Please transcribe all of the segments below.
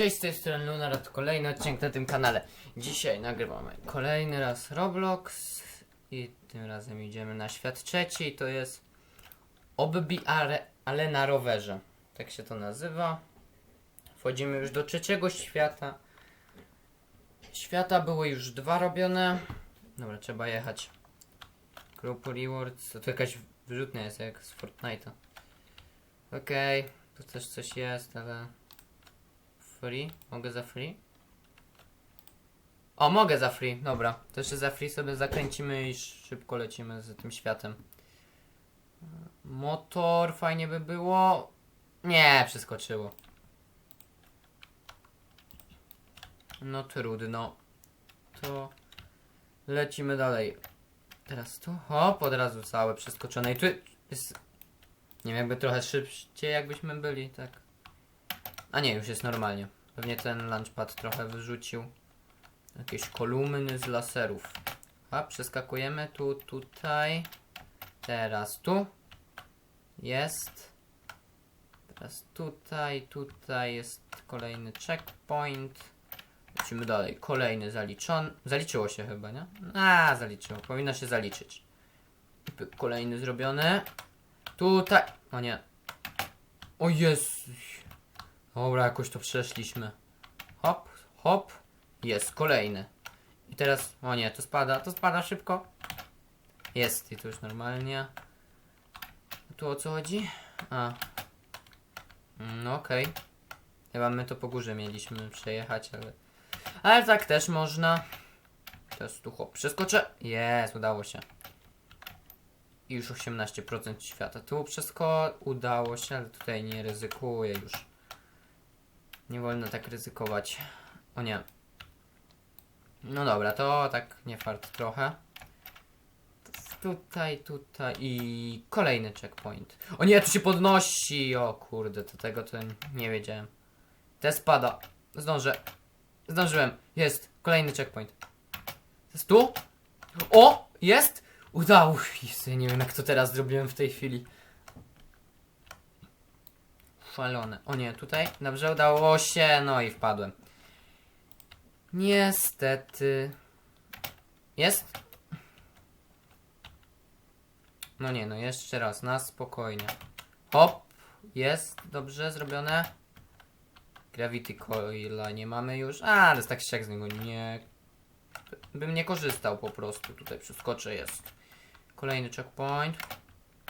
Cześć, z tej strony Lunar, kolejny odcinek na tym kanale. Dzisiaj nagrywamy kolejny raz Roblox i tym razem idziemy na świat trzeci i to jest Obbi ale, ale na rowerze. Tak się to nazywa. Wchodzimy już do trzeciego świata. Świata były już dwa robione. Dobra, trzeba jechać. Group Rewards, to, to jakaś wyrzutnia jest jak z Fortnite'a. Okej, tu też coś jest, ale... Free? Mogę za free? O, mogę za free, dobra. To jeszcze za free sobie zakręcimy i szybko lecimy z tym światem. Motor, fajnie by było. Nie, przeskoczyło. No trudno. To lecimy dalej. Teraz tu, hop, od razu całe przeskoczone. I tu jest... Nie wiem, jakby trochę szybciej jakbyśmy byli, tak. A nie, już jest normalnie. Pewnie ten launchpad trochę wyrzucił. Jakieś kolumny z laserów. A, przeskakujemy tu, tutaj. Teraz tu. Jest. Teraz tutaj, tutaj jest kolejny checkpoint. Lecimy dalej. Kolejny zaliczony. Zaliczyło się chyba, nie? A, zaliczyło. Powinno się zaliczyć. Kolejny zrobiony. Tutaj. O nie. O Jezu. Dobra, jakoś to przeszliśmy. Hop, hop. Jest, kolejny. I teraz, o nie, to spada, to spada szybko. Jest, i to już normalnie. Tu o co chodzi? A. Mm, No okej. Chyba my to po górze mieliśmy przejechać, ale... Ale tak też można. Teraz tu hop, przeskoczę. Jest, udało się. I już 18% świata. Tu wszystko udało się, ale tutaj nie ryzykuję już. Nie wolno tak ryzykować. O nie. No dobra, to tak nie fart trochę. Tutaj, tutaj i kolejny checkpoint. O nie, tu się podnosi! O kurde, to tego to nie wiedziałem. Te spada. Zdążę. Zdążyłem. Jest. Kolejny checkpoint. Jest tu? O! Jest! Udało się. Nie wiem jak to teraz zrobiłem w tej chwili. Szalone. O nie, tutaj? Dobrze, udało się. No i wpadłem. Niestety. Jest? No nie, no jeszcze raz, na spokojnie. Hop, jest, dobrze zrobione. Gravity Coila nie mamy już, a, ale tak się z niego nie... Bym nie korzystał po prostu, tutaj przeskoczę, jest. Kolejny checkpoint.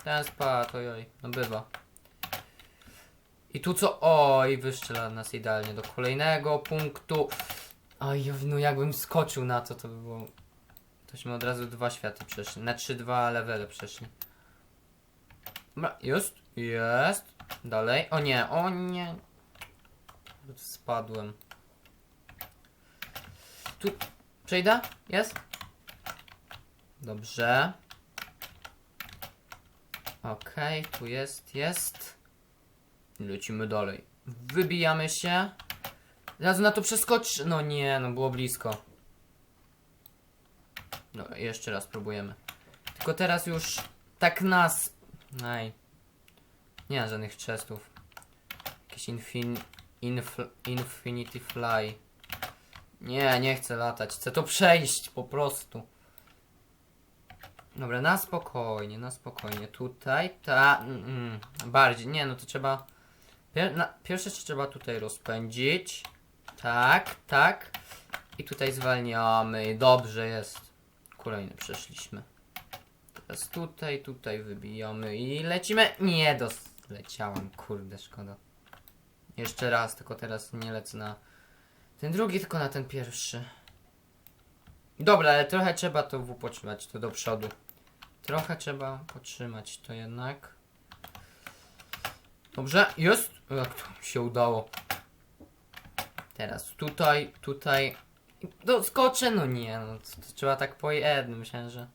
Ten spadł, ojoj, no bywa. I tu co? Oj, wyszczela nas idealnie do kolejnego punktu. Oj, no jakbym skoczył na to, to by było... Tośmy od razu dwa światy przeszli. Na trzy dwa levele przeszli. Dobra, jest, jest. Dalej. O nie, o nie. Spadłem. Tu przejdę? Jest? Dobrze. Okej, tu jest, jest. Lecimy dalej. Wybijamy się. Razu na to przeskocz. No nie, no było blisko. No, jeszcze raz próbujemy. Tylko teraz już tak nas. Aj. Nie ma żadnych chestów. Jakiś infin... Inf... Infinity Fly. Nie, nie chcę latać. Chcę to przejść po prostu. Dobra, na spokojnie, na spokojnie. Tutaj, ta. Mm, mm, bardziej. Nie, no to trzeba. Pier na, pierwsze trzeba tutaj rozpędzić. Tak, tak. I tutaj zwalniamy. Dobrze jest. Kolejny przeszliśmy. Teraz tutaj, tutaj wybijamy i lecimy. Nie, doleciałam. Kurde, szkoda. Jeszcze raz, tylko teraz nie lecę na ten drugi, tylko na ten pierwszy. Dobra, ale trochę trzeba to potrzymać, to do przodu. Trochę trzeba potrzymać to jednak. Dobrze, jest. Jak to się udało. Teraz tutaj, tutaj. Doskoczę, no nie, no to, to trzeba tak po jednym, myślałem, że...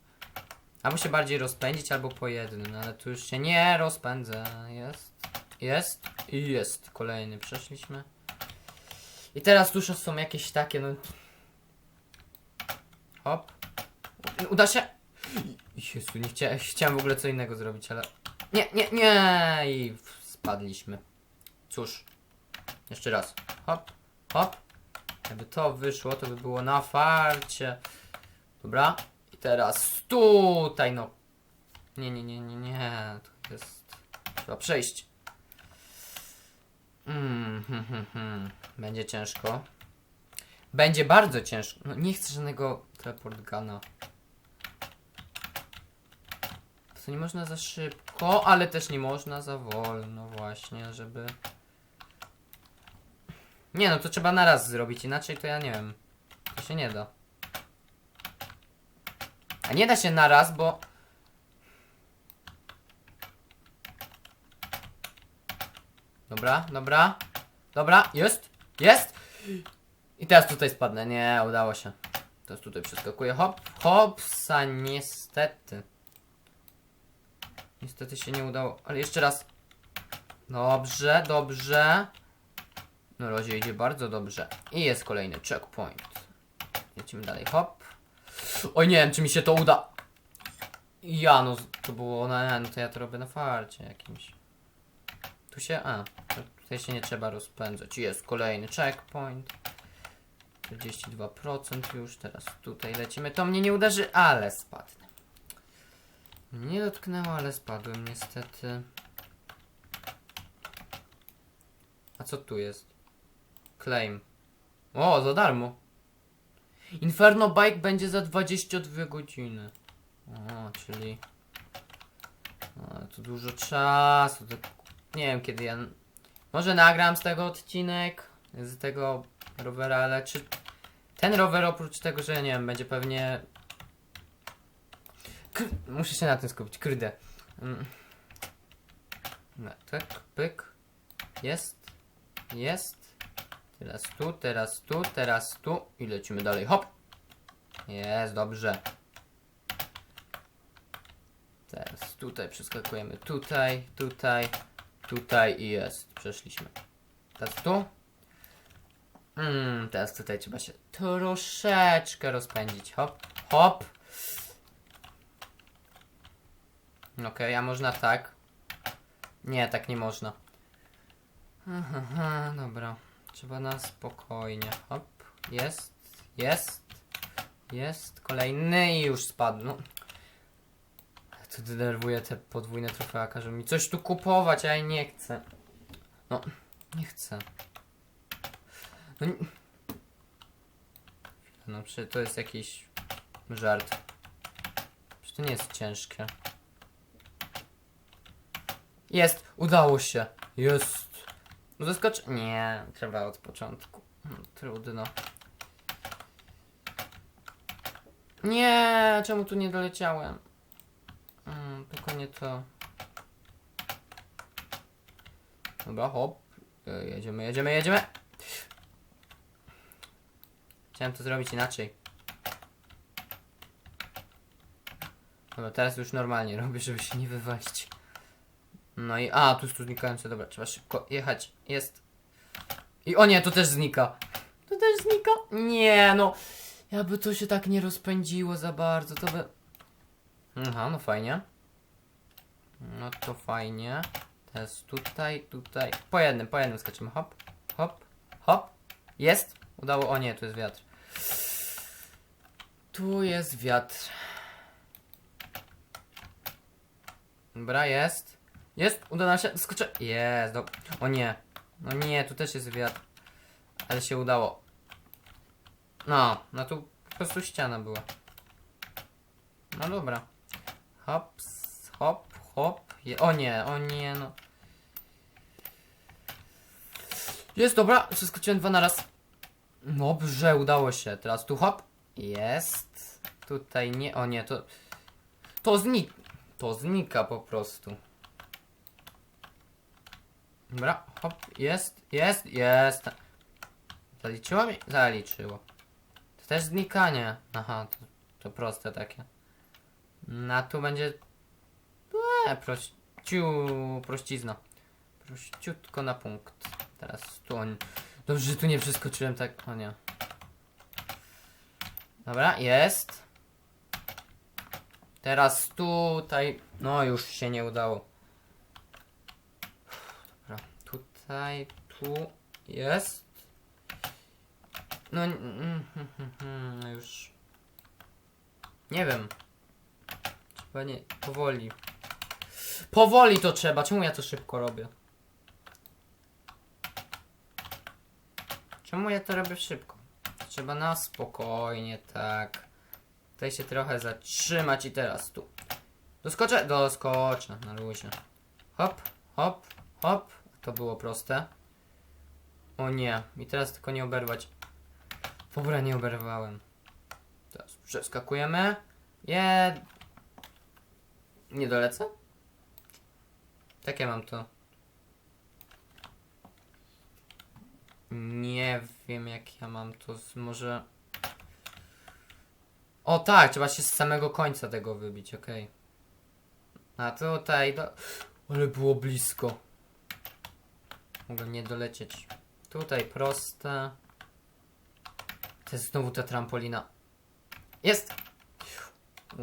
Albo się bardziej rozpędzić, albo po jednym, no ale tu już się nie rozpędzę. Jest, jest i jest. Kolejny przeszliśmy. I teraz tu już są jakieś takie, no... Hop. Uda się? Jezu, nie chcia chciałem w ogóle co innego zrobić, ale... Nie, nie, nie! I spadliśmy. Cóż. Jeszcze raz. Hop. Hop. Jakby to wyszło, to by było na farcie. Dobra. I teraz tutaj, no. Nie, nie, nie, nie, nie. To jest... Trzeba przejść. Mm, hmm, hmm, hmm. Będzie ciężko. Będzie bardzo ciężko. No nie chcę żadnego teleport gana. To nie można za szybko, ale też nie można za wolno właśnie, żeby... Nie no, to trzeba na raz zrobić, inaczej to ja nie wiem. To się nie da. A nie da się na raz, bo... Dobra, dobra. Dobra, jest, jest. I teraz tutaj spadnę. Nie, udało się. Teraz tutaj przeskakuję. Hop, hopsa, niestety. Niestety się nie udało, ale jeszcze raz. Dobrze, dobrze. Na razie idzie bardzo dobrze. I jest kolejny checkpoint. Lecimy dalej, hop. Oj, nie wiem, czy mi się to uda. Ja, no, to było na, no to ja to robię na farcie jakimś. Tu się, a, tutaj się nie trzeba rozpędzać. Jest kolejny checkpoint. 42% już, teraz tutaj lecimy. To mnie nie uderzy, ale spadnę. Nie dotknęło, ale spadłem niestety. A co tu jest? Claim. O, za darmo. Inferno Bike będzie za 22 godziny. O, czyli... O, to dużo czasu. To... Nie wiem kiedy ja... Może nagram z tego odcinek. Z tego rowera, ale czy... Ten rower oprócz tego, że nie wiem, będzie pewnie... Muszę się na tym skupić, kurde. Mm. No, tak, pyk. Jest. Jest. Teraz tu, teraz tu, teraz tu i lecimy dalej. Hop! Jest, dobrze. Teraz tutaj przeskakujemy. Tutaj, tutaj, tutaj i jest. Przeszliśmy. Teraz tu. Mm, teraz tutaj trzeba się troszeczkę rozpędzić. Hop, hop. Okej, a można tak? Nie, tak nie można. Aha, dobra. Trzeba na spokojnie. Hop, jest, jest, jest. Kolejny i już spadł. No. To denerwuje te podwójne trofea. Każą mi coś tu kupować, a ja nie chcę. No, nie chcę. No, nie... no przecież to jest jakiś żart. Przecież to nie jest ciężkie. Jest! Udało się! Jest! No zaskocz... Nie, trzeba od początku. Hmm, Trudno. Nie, czemu tu nie doleciałem? Mm, tylko nie to. Dobra, hop. E, Jedziemy, jedziemy, jedziemy. Chciałem to zrobić inaczej. Dobra, teraz już normalnie robię, żeby się nie wywalić. No i... A, tu jest tu znikające. Dobra, trzeba szybko jechać. Jest. I o nie, to też znika. To też znika? Nie, no. Jakby to się tak nie rozpędziło za bardzo, to by... Aha, no fajnie. No to fajnie. Teraz tutaj, tutaj. Po jednym, po jednym skaczymy. Hop, hop, hop. Jest. Udało. O nie, tu jest wiatr. Tu jest wiatr. Dobra, jest. Jest, uda nam się. Skoczę. Jest. O nie. No nie, tu też jest wiatr. Ale się udało. No, no tu po prostu ściana była. No dobra. Hops, hop, hop. Je o nie, o nie, no. Jest, dobra, przeskoczyłem dwa na raz. Dobrze, udało się. Teraz tu hop. Jest. Tutaj nie, o nie, to... To znik... To znika po prostu. Dobra, hop, jest, jest, jest. Zaliczyło mi? Zaliczyło. To też znikanie. Aha, to, to proste takie. Na tu będzie... Eee, prościu, prościzna. Prościutko na punkt. Teraz tu on... Dobrze, że tu nie przeskoczyłem tak... O nie. Dobra, jest. Teraz tutaj... No, już się nie udało. Dobra, tutaj, tu jest. No, mm, mm, mm, mm, już. Nie wiem. Trzeba nie. Powoli. Powoli to trzeba. Czemu ja to szybko robię? Czemu ja to robię szybko? Trzeba na spokojnie, tak. Tutaj się trochę zatrzymać i teraz tu. Doskoczę? Doskoczę, na luzie. Hop, hop, hop. To było proste. O nie, i teraz tylko nie oberwać. Dobra, nie oberwałem. Teraz przeskakujemy. Je. Nie dolecę? Tak ja mam to. Nie wiem jak ja mam to. Może. O tak, trzeba się z samego końca tego wybić, okej. A tutaj do... Ale było blisko. Mogę nie dolecieć. Tutaj proste. To jest znowu ta trampolina. Jest!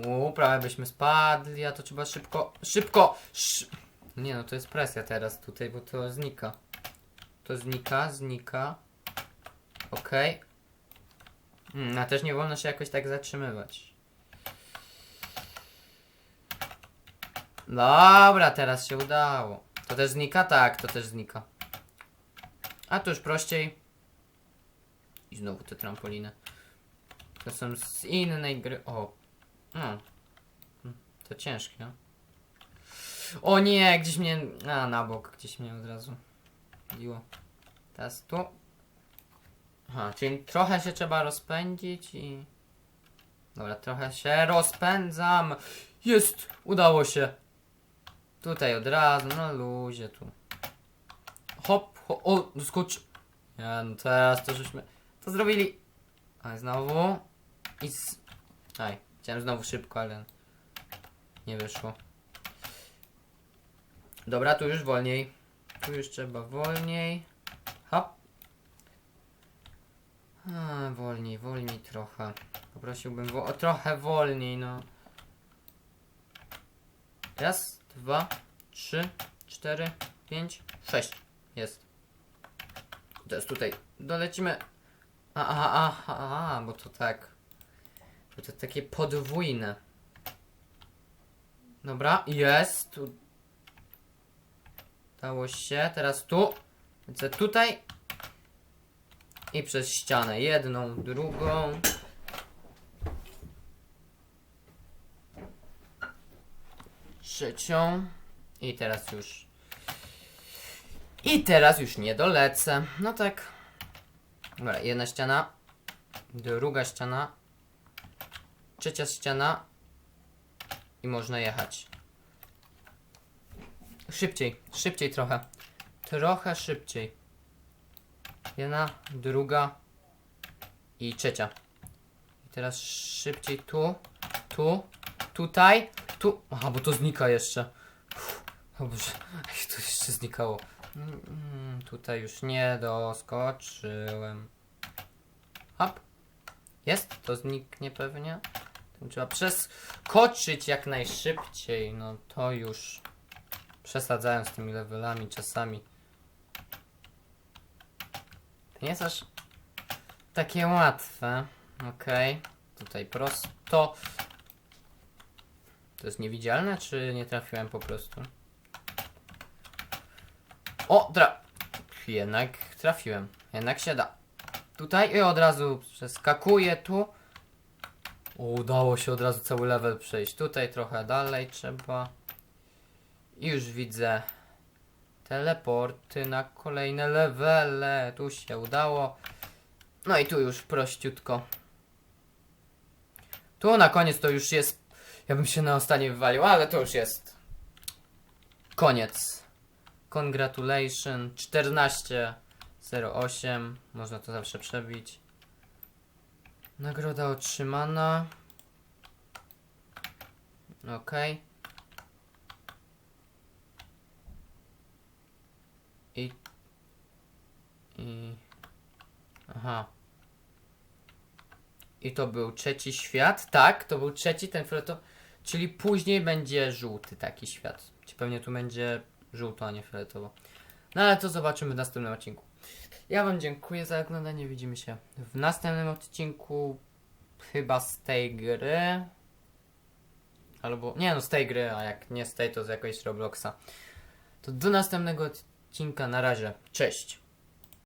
Uuu, prawie byśmy spadli, a to trzeba szybko, szybko! Szy nie no, to jest presja teraz tutaj, bo to znika. To znika, znika. Okej. Mm, a też nie wolno się jakoś tak zatrzymywać. Dobra, teraz się udało. To też znika? Tak, to też znika. A tu już prościej. I znowu te trampoliny. To są z innej gry. O. No. To ciężkie. O nie, gdzieś mnie. A, na bok, gdzieś mnie od razu. Biło. Teraz tu. Aha, czyli trochę się trzeba rozpędzić i. Dobra, trochę się rozpędzam. Jest! Udało się. Tutaj od razu, na luzie tu. Hop, hop, o, doskocz. Ja, no teraz to żeśmy to zrobili. A znowu. I z... Aj, chciałem znowu szybko, ale nie wyszło. Dobra, tu już wolniej. Tu już trzeba wolniej. Hop. A, wolniej, wolniej trochę. Poprosiłbym wo o trochę wolniej, no. Raz, dwa, trzy, cztery, pięć, sześć. Jest. Teraz tutaj dolecimy. A, a, a, a, a, bo to tak. Bo to takie podwójne. Dobra, jest. Tu. Dało się. Teraz tu. Lecę tutaj. I przez ścianę. Jedną, drugą. Trzecią. I teraz już. I teraz już nie dolecę. No tak. Dobra, jedna ściana. Druga ściana. Trzecia ściana. I można jechać. Szybciej, szybciej trochę. Trochę szybciej. Jedna, druga i trzecia. I teraz szybciej tu, tu, tutaj, tu. Aha, bo to znika jeszcze. Uff, o Boże, to jeszcze znikało. Mm, tutaj już nie doskoczyłem. Hop. Jest? To zniknie pewnie. Trzeba przeskoczyć jak najszybciej. No to już przesadzałem z tymi levelami czasami. To nie jest aż takie łatwe. Okej. Tutaj prosto. To jest niewidzialne, czy nie trafiłem po prostu? O, tra... Jednak trafiłem. Jednak się da. Tutaj i od razu przeskakuję tu. Udało się od razu cały level przejść. Tutaj trochę dalej trzeba. I już widzę teleporty na kolejne levele. Tu się udało. No i tu już prościutko. Tu na koniec to już jest. Ja bym się na ostatnie wywalił, ale to już jest. Koniec. Congratulation 14.08 Można to zawsze przebić. Nagroda otrzymana. Ok. I. I. Aha. I to był trzeci świat. Tak, to był trzeci, ten fioletowy. Czyli później będzie żółty taki świat. Czy pewnie tu będzie żółto, a nie fioletowo. No ale to zobaczymy w następnym odcinku. Ja wam dziękuję za oglądanie. Widzimy się w następnym odcinku. Chyba z tej gry. Albo, nie no, z tej gry, a jak nie z tej, to z jakoejś Robloxa. To do następnego odcinka. Na razie. Cześć.